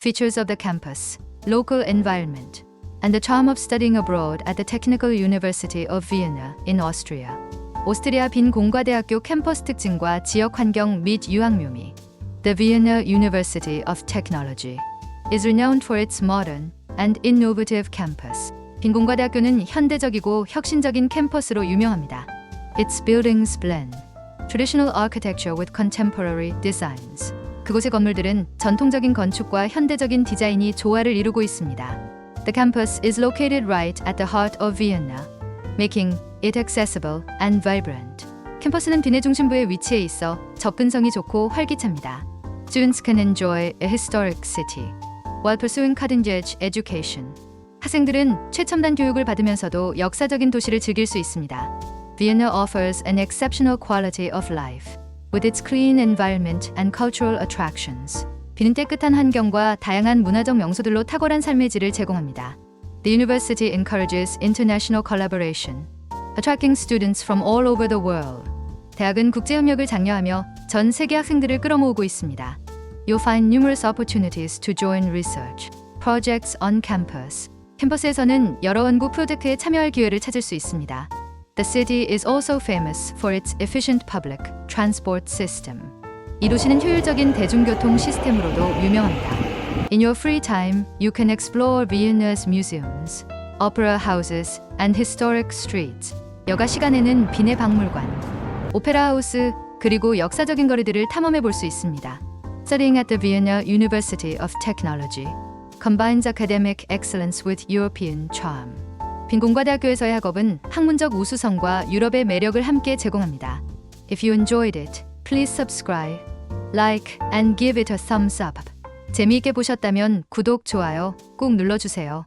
features of the campus, local environment, and the charm of studying abroad at the Technical University of Vienna in Austria. 오스트리아 빈 공과대학교 캠퍼스 특징과 지역 환경 및 유학 묘미. The Vienna University of Technology is renowned for its modern and innovative campus. 빈 공과대학교는 현대적이고 혁신적인 캠퍼스로 유명합니다. Its buildings blend traditional architecture with contemporary designs. 그곳의 건물들은 전통적인 건축과 현대적인 디자인이 조화를 이루고 있습니다. The campus is located right at the heart of Vienna, making it accessible and vibrant. 캠퍼스는 빈의 중심부에 위치해 있어 접근성이 좋고 활기찹니다. Students can enjoy a historic city while pursuing cutting-edge education. 학생들은 최첨단 교육을 받으면서도 역사적인 도시를 즐길 수 있습니다. Vienna offers an exceptional quality of life with its clean environment and cultural attractions. 비는 깨끗한 환경과 다양한 문화적 명소들로 탁월한 삶의 질을 제공합니다. The university encourages international collaboration, attracting students from all over the world. 대학은 국제 협력을 장려하며 전 세계 학생들을 끌어모으고 있습니다. You'll find numerous opportunities to join research projects on campus. 캠퍼스에서는 여러 연구 프로젝트에 참여할 기회를 찾을 수 있습니다. The city is also famous for its efficient public transport system. 이 도시는 효율적인 대중교통 시스템으로도 유명합니다. In your free time, you can explore Vienna's museums, opera houses, and historic streets. 여가 시간에는 빈의 박물관, 오페라 하우스, 그리고 역사적인 거리들을 탐험해 볼 수 있습니다. Studying at the Vienna University of Technology combines academic excellence with European charm. 빈공과 대학교에서의 학업은 학문적 우수성과 유럽의 매력을 함께 제공합니다. If you enjoyed it, please subscribe, like, and give it a thumbs up. 재미있게 보셨다면 구독, 좋아요 꼭 눌러주세요.